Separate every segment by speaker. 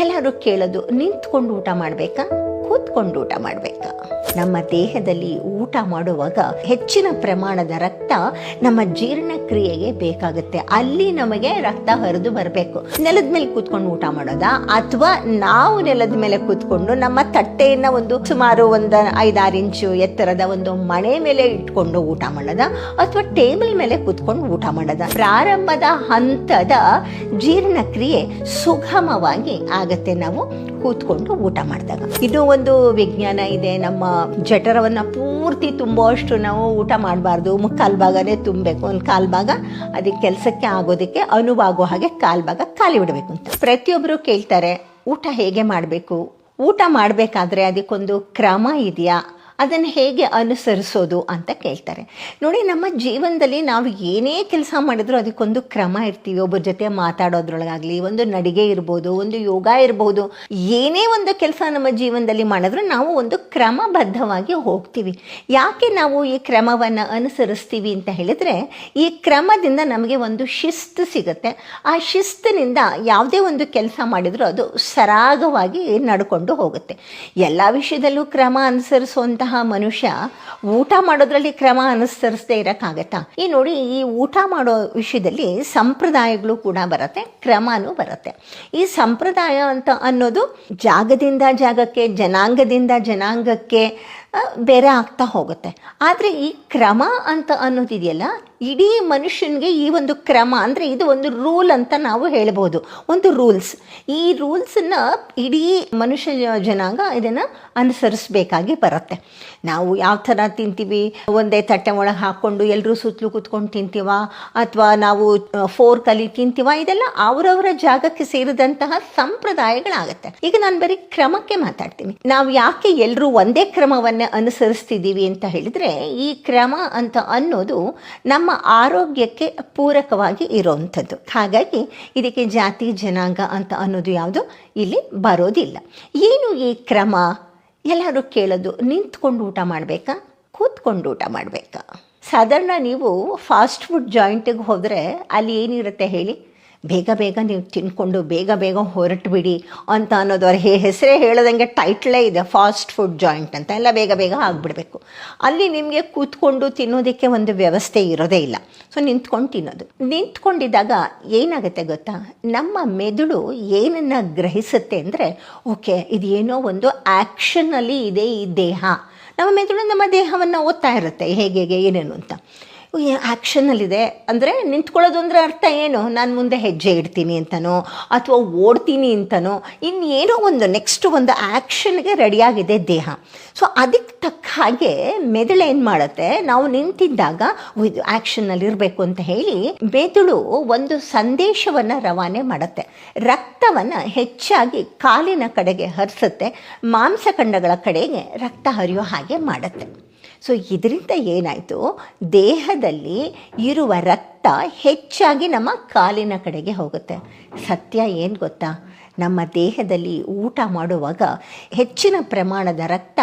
Speaker 1: ಎಲ್ಲರೂ ಕೇಳೋದು ನಿಂತ್ಕೊಂಡು ಊಟ ಮಾಡಬೇಕಾ? ಕೂತ್ಕೊಂಡು ಊಟ ಮಾಡಬೇಕಾ? ನಮ್ಮ ದೇಹದಲ್ಲಿ ಊಟ ಮಾಡುವಾಗ ಹೆಚ್ಚಿನ ಪ್ರಮಾಣದ ರಕ್ತ ನಮ್ಮ ಜೀರ್ಣಕ್ರಿಯೆಗೆ ಬೇಕಾಗುತ್ತೆ. ಅಲ್ಲಿ ನಮಗೆ ರಕ್ತ ಹರಿದು ಬರಬೇಕು. ನೆಲದ ಮೇಲೆ ಕೂತ್ಕೊಂಡು ಊಟ ಮಾಡೋದಾ? ಅಥವಾ ನಾವು ನೆಲದ ಮೇಲೆ ಕೂತ್ಕೊಂಡು ನಮ್ಮ ತಟ್ಟೆಯನ್ನ ಒಂದು ಸುಮಾರು ಒಂದು ಐದಾರು ಇಂಚು ಎತ್ತರದ ಒಂದು ಮಣೆ ಮೇಲೆ ಇಟ್ಕೊಂಡು ಊಟ ಮಾಡೋದ? ಅಥವಾ ಟೇಬಲ್ ಮೇಲೆ ಕೂತ್ಕೊಂಡು ಊಟ ಮಾಡೋದ? ಪ್ರಾರಂಭದ ಹಂತದ ಜೀರ್ಣಕ್ರಿಯೆ ಸುಗಮವಾಗಿ ಆಗತ್ತೆ. ನಾವು ಕೂತ್ಕೊಂಡು ಊಟ ಮಾಡಿದಾಗ. ಇದು ಒಂದು ವಿಜ್ಞಾನ ಇದೆ. ನಮ್ಮ ಜಠರವನ್ನ ಪೂರ್ತಿ ತುಂಬುವಷ್ಟು ನಾವು ಊಟ ಮಾಡಬಾರ್ದು. ಮುಕ್ಕಾಲು ಭಾಗನೇ ತುಂಬಬೇಕು. ಒಂದು ಕಾಲು ಭಾಗ ಅದಕ್ಕೆ ಕೆಲಸಕ್ಕೆ ಆಗೋದಕ್ಕೆ ಅನುವಾಗೋ ಹಾಗೆ ಕಾಲು ಭಾಗ ಖಾಲಿ ಬಿಡಬೇಕು ಅಂತ. ಪ್ರತಿಯೊಬ್ಬರು ಕೇಳ್ತಾರೆ, ಊಟ ಹೇಗೆ ಮಾಡಬೇಕು? ಊಟ ಮಾಡಬೇಕಾದ್ರೆ ಅದಕ್ಕೊಂದು ಕ್ರಮ ಇದೆಯಾ? ಅದನ್ನು ಹೇಗೆ ಅನುಸರಿಸೋದು ಅಂತ ಕೇಳ್ತಾರೆ. ನೋಡಿ, ನಮ್ಮ ಜೀವನದಲ್ಲಿ ನಾವು ಏನೇ ಕೆಲಸ ಮಾಡಿದ್ರು ಅದಕ್ಕೊಂದು ಕ್ರಮ ಇರ್ತೀವಿ. ಒಬ್ಬರ ಜೊತೆ ಮಾತಾಡೋದ್ರೊಳಗಾಗಲಿ, ಒಂದು ನಡಿಗೆ ಇರ್ಬೋದು, ಒಂದು ಯೋಗ ಇರ್ಬೋದು, ಏನೇ ಒಂದು ಕೆಲಸ ನಮ್ಮ ಜೀವನದಲ್ಲಿ ಮಾಡಿದ್ರು ನಾವು ಒಂದು ಕ್ರಮಬದ್ಧವಾಗಿ ಹೋಗ್ತೀವಿ. ಯಾಕೆ ನಾವು ಈ ಕ್ರಮವನ್ನು ಅನುಸರಿಸ್ತೀವಿ ಅಂತ ಹೇಳಿದರೆ, ಈ ಕ್ರಮದಿಂದ ನಮಗೆ ಒಂದು ಶಿಸ್ತು ಸಿಗುತ್ತೆ. ಆ ಶಿಸ್ತಿನಿಂದ ಯಾವುದೇ ಒಂದು ಕೆಲಸ ಮಾಡಿದರೂ ಅದು ಸರಾಗವಾಗಿ ನಡ್ಕೊಂಡು ಹೋಗುತ್ತೆ. ಎಲ್ಲ ವಿಷಯದಲ್ಲೂ ಕ್ರಮ ಅನುಸರಿಸುವಂತಹ ಮನುಷ್ಯ ಊಟ ಮಾಡೋದ್ರಲ್ಲಿ ಕ್ರಮ ಅನುಸರಿಸದೇ ಇರೋಕ್ಕಾಗತ್ತಾ? ಈ ನೋಡಿ, ಈ ಊಟ ಮಾಡೋ ವಿಷಯದಲ್ಲಿ ಸಂಪ್ರದಾಯಗಳು ಕೂಡ ಬರುತ್ತೆ, ಕ್ರಮನೂ ಬರುತ್ತೆ. ಈ ಸಂಪ್ರದಾಯ ಅಂತ ಅನ್ನೋದು ಜಾಗದಿಂದ ಜಾಗಕ್ಕೆ, ಜನಾಂಗದಿಂದ ಜನಾಂಗಕ್ಕೆ ಬೇರೆ ಆಗ್ತಾ ಹೋಗುತ್ತೆ. ಆದರೆ ಈ ಕ್ರಮ ಅಂತ ಅನ್ನೋದಿದೆಯಲ್ಲ, ಇಡೀ ಮನುಷ್ಯನಿಗೆ ಈ ಒಂದು ಕ್ರಮ ಅಂದರೆ ಇದು ಒಂದು ರೂಲ್ ಅಂತ ನಾವು ಹೇಳ್ಬೋದು. ಒಂದು ರೂಲ್ಸ್. ಈ ರೂಲ್ಸನ್ನು ಇಡೀ ಮನುಷ್ಯ ಜನಾಂಗ ಇದನ್ನು ಅನುಸರಿಸಬೇಕಾಗಿ ಬರುತ್ತೆ. ನಾವು ಯಾವ ಥರ ತಿಂತೀವಿ? ಒಂದೇ ತಟ್ಟೆ ಒಳಗೆ ಹಾಕ್ಕೊಂಡು ಎಲ್ಲರೂ ಸುತ್ತಲೂ ಕೂತ್ಕೊಂಡು ತಿಂತೀವ? ಅಥವಾ ನಾವು ಫೋರ್ಕಲ್ಲಿ ತಿಂತೀವ? ಇದೆಲ್ಲ ಅವರವರ ಜಾಗಕ್ಕೆ ಸೇರಿದಂತಹ ಸಂಪ್ರದಾಯಗಳಾಗುತ್ತೆ. ಈಗ ನಾನು ಬರೀ ಕ್ರಮಕ್ಕೆ ಮಾತಾಡ್ತೀನಿ. ನಾವು ಯಾಕೆ ಎಲ್ಲರೂ ಒಂದೇ ಕ್ರಮವನ್ನೇ ಅನುಸರಿಸ್ತಿದ್ದೀವಿ ಅಂತ ಹೇಳಿದರೆ ಈ ಕ್ರಮ ಅಂತ ಅನ್ನೋದು ನಮ್ಮ ಆರೋಗ್ಯಕ್ಕೆ ಪೂರಕವಾಗಿ ಇರೋವಂಥದ್ದು ಹಾಗಾಗಿ ಇದಕ್ಕೆ ಜಾತಿ, ಜನಾಂಗ ಅಂತ ಅನ್ನೋದು ಯಾವುದು ಇಲ್ಲಿ ಬರೋದಿಲ್ಲ. ಏನು ಈ ಕ್ರಮ? ಎಲ್ಲರೂ ಕೇಳೋದು, ನಿಂತ್ಕೊಂಡು ಊಟ ಮಾಡಬೇಕಾ? ಕೂತ್ಕೊಂಡು ಊಟ ಮಾಡಬೇಕಾ? ಸಾಧಾರಣ ನೀವು ಫಾಸ್ಟ್ ಫುಡ್ ಜಾಯಿಂಟಿಗೆ ಹೋದರೆ ಅಲ್ಲಿ ಏನಿರುತ್ತೆ ಹೇಳಿ? ಬೇಗ ಬೇಗ ನೀವು ತಿನ್ಕೊಂಡು ಬೇಗ ಬೇಗ ಹೊರಟುಬಿಡಿ ಅಂತ ಅನ್ನೋದು ಅವ್ರ ಹೆ ಹೆಸರೇ ಹೇಳೋದಂಗೆ ಟೈಟ್ಲೇ ಇದೆ ಫಾಸ್ಟ್ ಫುಡ್ ಜಾಯಿಂಟ್ ಅಂತ. ಎಲ್ಲ ಬೇಗ ಬೇಗ ಆಗಿಬಿಡಬೇಕು. ಅಲ್ಲಿ ನಿಮಗೆ ಕೂತ್ಕೊಂಡು ತಿನ್ನೋದಕ್ಕೆ ಒಂದು ವ್ಯವಸ್ಥೆ ಇರೋದೇ ಇಲ್ಲ. ಸೊ ನಿಂತ್ಕೊಂಡು ತಿನ್ನೋದು. ನಿಂತ್ಕೊಂಡಿದ್ದಾಗ ಏನಾಗುತ್ತೆ ಗೊತ್ತಾ? ನಮ್ಮ ಮೆದುಳು ಏನನ್ನು ಗ್ರಹಿಸುತ್ತೆ ಅಂದರೆ, ಓಕೆ ಇದು ಏನೋ ಒಂದು ಆ್ಯಕ್ಷನ್ನಲ್ಲಿ ಇದೆ ಈ ದೇಹ. ನಮ್ಮ ಮೆದುಳು ನಮ್ಮ ದೇಹವನ್ನು ಓದ್ತಾ ಇರುತ್ತೆ, ಹೇಗೆ ಹೇಗೆ, ಏನೇನು ಅಂತ. ಆ್ಯಕ್ಷನಲ್ಲಿದೆ ಅಂದರೆ ನಿಂತ್ಕೊಳ್ಳೋದು ಅಂದರೆ ಅರ್ಥ ಏನು? ನಾನು ಮುಂದೆ ಹೆಜ್ಜೆ ಇಡ್ತೀನಿ ಅಂತನೋ, ಅಥವಾ ಓಡ್ತೀನಿ ಅಂತನೋ, ಇನ್ನೇನೋ ಒಂದು ನೆಕ್ಸ್ಟ್ ಒಂದು ಆ್ಯಕ್ಷನ್ಗೆ ರೆಡಿಯಾಗಿದೆ ದೇಹ. ಸೊ ಅದಕ್ಕೆ ತಕ್ಕ ಹಾಗೆ ಮೆದುಳು ಏನು ಮಾಡುತ್ತೆ? ನಾವು ನಿಂತಿದ್ದಾಗ ಇದು ಆ್ಯಕ್ಷನ್ನಲ್ಲಿ ಇರಬೇಕು ಅಂತ ಹೇಳಿ ಮೆದುಳು ಒಂದು ಸಂದೇಶವನ್ನು ರವಾನೆ ಮಾಡುತ್ತೆ. ರಕ್ತವನ್ನು ಹೆಚ್ಚಾಗಿ ಕಾಲಿನ ಕಡೆಗೆ ಹರಿಸುತ್ತೆ, ಮಾಂಸಖಂಡಗಳ ಕಡೆಗೆ ರಕ್ತ ಹರಿಯೋ ಹಾಗೆ ಮಾಡುತ್ತೆ. ಸೊ ಇದರಿಂದ ಏನಾಯಿತು? ದೇಹದಲ್ಲಿ ಇರುವ ರಕ್ತ ಹೆಚ್ಚಾಗಿ ನಮ್ಮ ಕಾಲಿನ ಕಡೆಗೆ ಹೋಗುತ್ತೆ. ಸತ್ಯ ಏನು ಗೊತ್ತಾ? ನಮ್ಮ ದೇಹದಲ್ಲಿ ಊಟ ಮಾಡುವಾಗ ಹೆಚ್ಚಿನ ಪ್ರಮಾಣದ ರಕ್ತ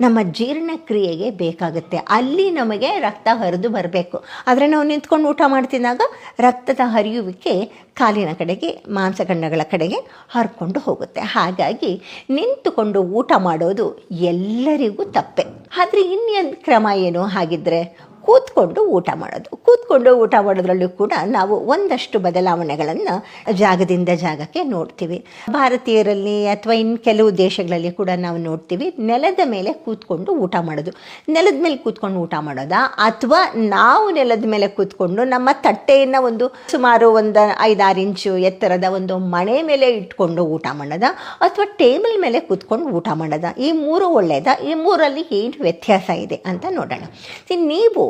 Speaker 1: ನಮ್ಮ ಜೀರ್ಣಕ್ರಿಯೆಗೆ ಬೇಕಾಗುತ್ತೆ. ಅಲ್ಲಿ ನಮಗೆ ರಕ್ತ ಹರಿದು ಬರಬೇಕು. ಆದರೆ ನಾವು ನಿಂತ್ಕೊಂಡು ಊಟ ಮಾಡ್ತಿದ್ದಾಗ ರಕ್ತದ ಹರಿಯುವಿಕೆ ಕಾಲಿನ ಕಡೆಗೆ ಮಾಂಸಖಂಡಗಳ ಕಡೆಗೆ ಹರ್ಕೊಂಡು ಹೋಗುತ್ತೆ. ಹಾಗಾಗಿ ನಿಂತುಕೊಂಡು ಊಟ ಮಾಡೋದು ಎಲ್ಲರಿಗೂ ತಪ್ಪೆ. ಆದರೆ ಇನ್ನೇನು ಕ್ರಮ ಏನು? ಹಾಗಿದ್ರೆ ಕೂತ್ಕೊಂಡು ಊಟ ಮಾಡೋದು. ಕೂತ್ಕೊಂಡು ಊಟ ಮಾಡೋದ್ರಲ್ಲೂ ಕೂಡ ನಾವು ಒಂದಷ್ಟು ಬದಲಾವಣೆಗಳನ್ನು ಜಾಗದಿಂದ ಜಾಗಕ್ಕೆ ನೋಡ್ತೀವಿ. ಭಾರತೀಯರಲ್ಲಿ ಅಥವಾ ಇನ್ನು ಕೆಲವು ದೇಶಗಳಲ್ಲಿ ಕೂಡ ನಾವು ನೋಡ್ತೀವಿ, ನೆಲದ ಮೇಲೆ ಕೂತ್ಕೊಂಡು ಊಟ ಮಾಡೋದು. ನೆಲದ ಮೇಲೆ ಕೂತ್ಕೊಂಡು ಊಟ ಮಾಡೋದಾ? ಅಥವಾ ನಾವು ನೆಲದ ಮೇಲೆ ಕೂತ್ಕೊಂಡು ನಮ್ಮ ತಟ್ಟೆಯನ್ನು ಒಂದು ಸುಮಾರು ಒಂದು ಐದಾರು ಇಂಚು ಎತ್ತರದ ಒಂದು ಮಣೆ ಮೇಲೆ ಇಟ್ಕೊಂಡು ಊಟ ಮಾಡೋದ? ಅಥವಾ ಟೇಬಲ್ ಮೇಲೆ ಕೂತ್ಕೊಂಡು ಊಟ ಮಾಡೋದ? ಈ ಮೂರು ಒಳ್ಳೆಯದ ಈ ಮೂರಲ್ಲಿ ಏನು ವ್ಯತ್ಯಾಸ ಇದೆ ಅಂತ ನೋಡೋಣ. ನೀವು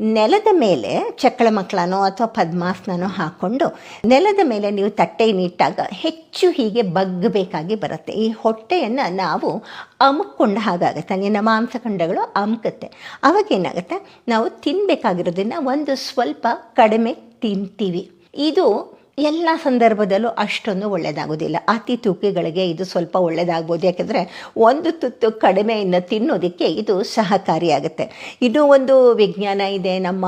Speaker 1: ನೆಲದ ಮೇಲೆ ಚಕ್ಕಳ ಮಕ್ಕಳನೋ ಅಥವಾ ಪದ್ಮಾಸನೋ ಹಾಕ್ಕೊಂಡು ನೆಲದ ಮೇಲೆ ನೀವು ತಟ್ಟೆಯನ್ನಿಟ್ಟಾಗ ಹೆಚ್ಚು ಹೀಗೆ ಬಗ್ಗಬೇಕಾಗಿ ಬರುತ್ತೆ. ಈ ಹೊಟ್ಟೆಯನ್ನು ನಾವು ಅಮುಕ್ಕೊಂಡ ಹಾಗಾಗುತ್ತೆ. ನಿನ್ನ ಮಾಂಸಖಂಡಗಳು ಅಮುಕುತ್ತೆ. ಅವಾಗೇನಾಗುತ್ತೆ ನಾವು ತಿನ್ನಬೇಕಾಗಿರೋದನ್ನು ಒಂದು ಸ್ವಲ್ಪ ಕಡಿಮೆ ತಿಂತೀವಿ. ಇದು ಎಲ್ಲ ಸಂದರ್ಭದಲ್ಲೂ ಅಷ್ಟೊಂದು ಒಳ್ಳೆಯದಾಗೋದಿಲ್ಲ ಅತಿ ತೂಕಿಗಳಿಗೆ ಇದು ಸ್ವಲ್ಪ ಒಳ್ಳೆಯದಾಗ್ಬೋದು ಯಾಕೆಂದರೆ ಒಂದು ತುತ್ತು ಕಡಿಮೆಯನ್ನು ತಿನ್ನೋದಕ್ಕೆ ಇದು ಸಹಕಾರಿಯಾಗುತ್ತೆ. ಇದು ಒಂದು ವಿಜ್ಞಾನ ಇದೆ. ನಮ್ಮ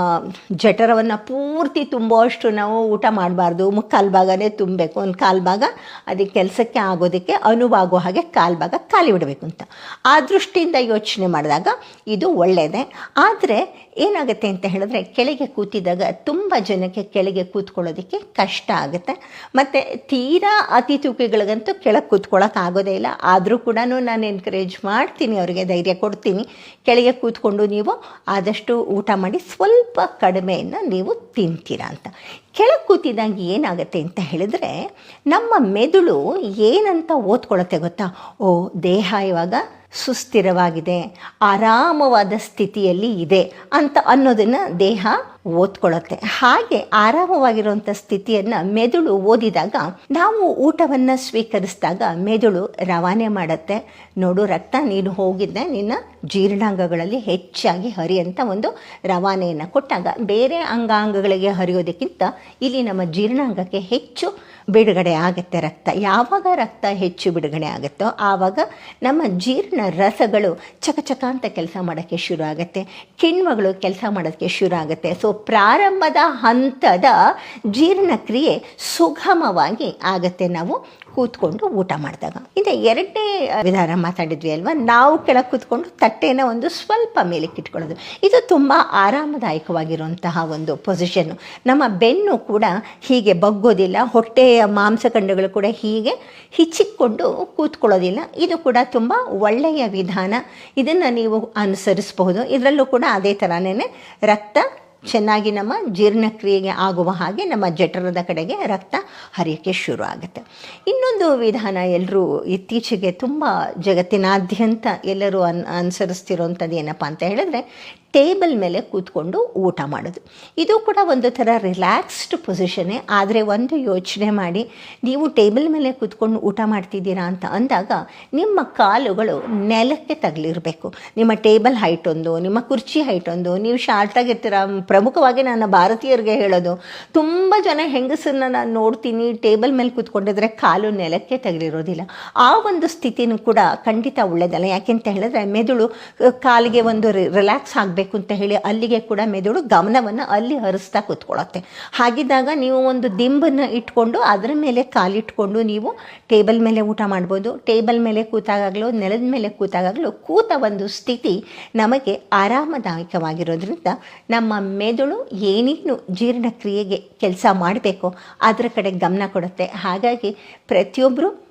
Speaker 1: ಜಠರವನ್ನು ಪೂರ್ತಿ ತುಂಬುವಷ್ಟು ನಾವು ಊಟ ಮಾಡಬಾರ್ದು. ಮುಕ್ಕಾಲು ಭಾಗನೇ ತುಂಬಬೇಕು. ಒಂದು ಕಾಲು ಭಾಗ ಅದಕ್ಕೆ ಕೆಲಸಕ್ಕೆ ಆಗೋದಕ್ಕೆ ಅನುವಾಗೋ ಹಾಗೆ ಕಾಲು ಭಾಗ ಖಾಲಿ ಬಿಡಬೇಕು ಅಂತ. ಆ ದೃಷ್ಟಿಯಿಂದ ಯೋಚನೆ ಮಾಡಿದಾಗ ಇದು ಒಳ್ಳೆಯದೇ ಆದರೆ ಏನಾಗುತ್ತೆ ಅಂತ ಹೇಳಿದ್ರೆ ಕೆಳಗೆ ಕೂತಿದಾಗ ತುಂಬ ಜನಕ್ಕೆ ಕೆಳಗೆ ಕೂತ್ಕೊಳ್ಳೋದಕ್ಕೆ ಕಷ್ಟ ಆಗುತ್ತೆ. ಮತ್ತು ತೀರಾ ಅತಿ ತೂಕಿಗಳಿಗಂತೂ ಕೆಳಗೆ ಕೂತ್ಕೊಳ್ಳೋಕೆ ಆಗೋದೇ ಇಲ್ಲ. ಆದರೂ ಕೂಡ ನಾನು ಎನ್ಕರೇಜ್ ಮಾಡ್ತೀನಿ ಅವರಿಗೆ, ಧೈರ್ಯ ಕೊಡ್ತೀನಿ. ಕೆಳಗೆ ಕೂತ್ಕೊಂಡು ನೀವು ಆದಷ್ಟು ಊಟ ಮಾಡಿ ಸ್ವಲ್ಪ ಕಡಿಮೆಯನ್ನು ನೀವು ತಿಂತೀರಾ ಅಂತ. ಕೆಳಗೆ ಕೂತಿದಂಗೆ ಏನಾಗುತ್ತೆ ಅಂತ ಹೇಳಿದ್ರೆ, ನಮ್ಮ ಮೆದುಳು ಏನಂತ ಓದ್ಕೊಳತ್ತೆ ಗೊತ್ತಾ? ಓ, ದೇಹ ಇವಾಗ ಸುಸ್ಥಿರವಾಗಿದೆ, ಆರಾಮವಾದ ಸ್ಥಿತಿಯಲ್ಲಿ ಇದೆ ಅಂತ ಅನ್ನೋದನ್ನು ದೇಹ ಓದ್ಕೊಳ್ಳುತ್ತೆ ಹಾಗೆ ಆರಾಮವಾಗಿರುವಂಥ ಸ್ಥಿತಿಯನ್ನು ಮೆದುಳು ಓದಿದಾಗ ನಾವು ಊಟವನ್ನು ಸ್ವೀಕರಿಸಿದಾಗ ಮೆದುಳು ರವಾನೆ ಮಾಡುತ್ತೆ. ನೋಡು ರಕ್ತ, ನೀನು ಹೋಗಿದ್ದೆ, ನಿನ್ನ ಜೀರ್ಣಾಂಗಗಳಲ್ಲಿ ಹೆಚ್ಚಾಗಿ ಹರಿಯಂಥ ಒಂದು ರವಾನೆಯನ್ನು ಕೊಟ್ಟಾಗ ಬೇರೆ ಅಂಗಾಂಗಗಳಿಗೆ ಹರಿಯೋದಕ್ಕಿಂತ ಇಲ್ಲಿ ನಮ್ಮ ಜೀರ್ಣಾಂಗಕ್ಕೆ ಹೆಚ್ಚು ಬಿಡುಗಡೆ ಆಗುತ್ತೆ ರಕ್ತ. ಯಾವಾಗ ರಕ್ತ ಹೆಚ್ಚು ಬಿಡುಗಡೆ ಆಗುತ್ತೋ ಆವಾಗ ನಮ್ಮ ಜೀರ್ಣ ರಸಗಳು ಚಕಚಕ ಅಂತ ಕೆಲಸ ಮಾಡೋಕ್ಕೆ ಶುರು ಆಗುತ್ತೆ. ಕಿಣ್ವಗಳು ಕೆಲಸ ಮಾಡೋಕ್ಕೆ ಶುರು ಆಗುತ್ತೆ. ಸೊ ಪ್ರಾರಂಭದ ಹಂತದ ಜೀರ್ಣಕ್ರಿಯೆ ಸುಗಮವಾಗಿ ಆಗತ್ತೆ. ನಾವು ಕೂತ್ಕೊಂಡು ಊಟ ಮಾಡಿದಾಗ. ಇನ್ನು ಎರಡನೇ ವಿಧಾನ ಮಾತಾಡಿದ್ವಿ ಅಲ್ವಾ? ನಾವು ಕೆಳಗೆ ಕೂತ್ಕೊಂಡು ತಟ್ಟೆನ ಒಂದು ಸ್ವಲ್ಪ ಮೇಲಕ್ಕೆ ಇಟ್ಕೊಳ್ಳೋದು. ಇದು ತುಂಬ ಆರಾಮದಾಯಕವಾಗಿರುವಂತಹ ಒಂದು ಪೊಸಿಷನ್ನು ನಮ್ಮ ಬೆನ್ನು ಕೂಡ ಹೀಗೆ ಬಗ್ಗೋದಿಲ್ಲ. ಹೊಟ್ಟೆಯ ಮಾಂಸಖಂಡಗಳು ಕೂಡ ಹೀಗೆ ಹಿಚ್ಚಿಕೊಂಡು ಕೂತ್ಕೊಳ್ಳೋದಿಲ್ಲ. ಇದು ಕೂಡ ತುಂಬ ಒಳ್ಳೆಯ ವಿಧಾನ. ಇದನ್ನು ನೀವು ಅನುಸರಿಸಬಹುದು. ಇದರಲ್ಲೂ ಕೂಡ ಅದೇ ಥರನೇ ರಕ್ತ ಚೆನ್ನಾಗಿ ನಮ್ಮ ಜೀರ್ಣಕ್ರಿಯೆಗೆ ಆಗುವ ಹಾಗೆ ನಮ್ಮ ಜಠರದ ಕಡೆಗೆ ರಕ್ತ ಹರಿಯೋಕ್ಕೆ ಶುರು ಆಗುತ್ತೆ. ಇನ್ನೊಂದು ವಿಧಾನ ಎಲ್ಲರೂ ಇತ್ತೀಚೆಗೆ ತುಂಬ ಜಗತ್ತಿನಾದ್ಯಂತ ಎಲ್ಲರೂ ಅನ್, ಅನುಸರಿಸ್ತಿರೋಂಥದ್ದು ಏನಪ್ಪ ಅಂತ ಹೇಳಿದ್ರೆ ಟೇಬಲ್ ಮೇಲೆ ಕೂತ್ಕೊಂಡು ಊಟ ಮಾಡೋದು. ಇದು ಕೂಡ ಒಂದು ಥರ ರಿಲ್ಯಾಕ್ಸ್ಡ್ ಪೊಸಿಷನ್ನೇ ಆದರೆ ಒಂದು ಯೋಚನೆ ಮಾಡಿ, ನೀವು ಟೇಬಲ್ ಮೇಲೆ ಕೂತ್ಕೊಂಡು ಊಟ ಮಾಡ್ತಿದ್ದೀರಾ ಅಂತ ಅಂದಾಗ ನಿಮ್ಮ ಕಾಲುಗಳು ನೆಲಕ್ಕೆ ತಗಲಿರಬೇಕು. ನಿಮ್ಮ ಟೇಬಲ್ ಹೈಟ್ ಒಂದು, ನಿಮ್ಮ ಕುರ್ಚಿ ಹೈಟ್ ಒಂದು, ನೀವು ಶಾರ್ಟಾಗಿರ್ತೀರ ಪ್ರಮುಖವಾಗಿ ನಾನು ಭಾರತೀಯರಿಗೆ ಹೇಳೋದು, ತುಂಬ ಜನ ಹೆಂಗಸರನ್ನ ನಾನು ನೋಡ್ತೀನಿ, ಟೇಬಲ್ ಮೇಲೆ ಕೂತ್ಕೊಂಡಿದ್ರೆ ಕಾಲು ನೆಲಕ್ಕೆ ತೆಗೆದಿರೋದಿಲ್ಲ. ಆ ಒಂದು ಸ್ಥಿತಿನೂ ಕೂಡ ಖಂಡಿತ ಒಳ್ಳೆಯದಲ್ಲ ಯಾಕೆಂತ ಹೇಳಿದ್ರೆ ಮೆದುಳು ಕಾಲಿಗೆ ಒಂದು ರಿಲ್ಯಾಕ್ಸ್ ಆಗಬೇಕು ಅಂತ ಹೇಳಿ ಅಲ್ಲಿಗೆ ಕೂಡ ಮೆದುಳು ಗಮನವನ್ನು ಅಲ್ಲಿ ಹರಿಸ್ತಾ ಕೂತ್ಕೊಳ್ಳುತ್ತೆ. ಹಾಗಿದ್ದಾಗ ನೀವು ಒಂದು ದಿಂಬನ್ನು ಇಟ್ಕೊಂಡು ಅದರ ಮೇಲೆ ಕಾಲಿಟ್ಕೊಂಡು ನೀವು ಟೇಬಲ್ ಮೇಲೆ ಊಟ ಮಾಡ್ಬೋದು. ಟೇಬಲ್ ಮೇಲೆ ಕೂತಾಗಲೂ ನೆಲದ ಮೇಲೆ ಕೂತಾಗಲೂ ಕೂತ ಒಂದು ಸ್ಥಿತಿ ನಮಗೆ ಆರಾಮದಾಯಕವಾಗಿರೋದ್ರಿಂದ ನಮ್ಮ ಮೆದುಳು ಏನೇನು ಜೀರ್ಣಕ್ರಿಯೆಗೆ ಕೆಲಸ ಮಾಡಬೇಕು ಅದರ ಕಡೆ ಗಮನ ಕೊಡುತ್ತೆ. ಹಾಗಾಗಿ ಪ್ರತಿಯೊಬ್ಬರು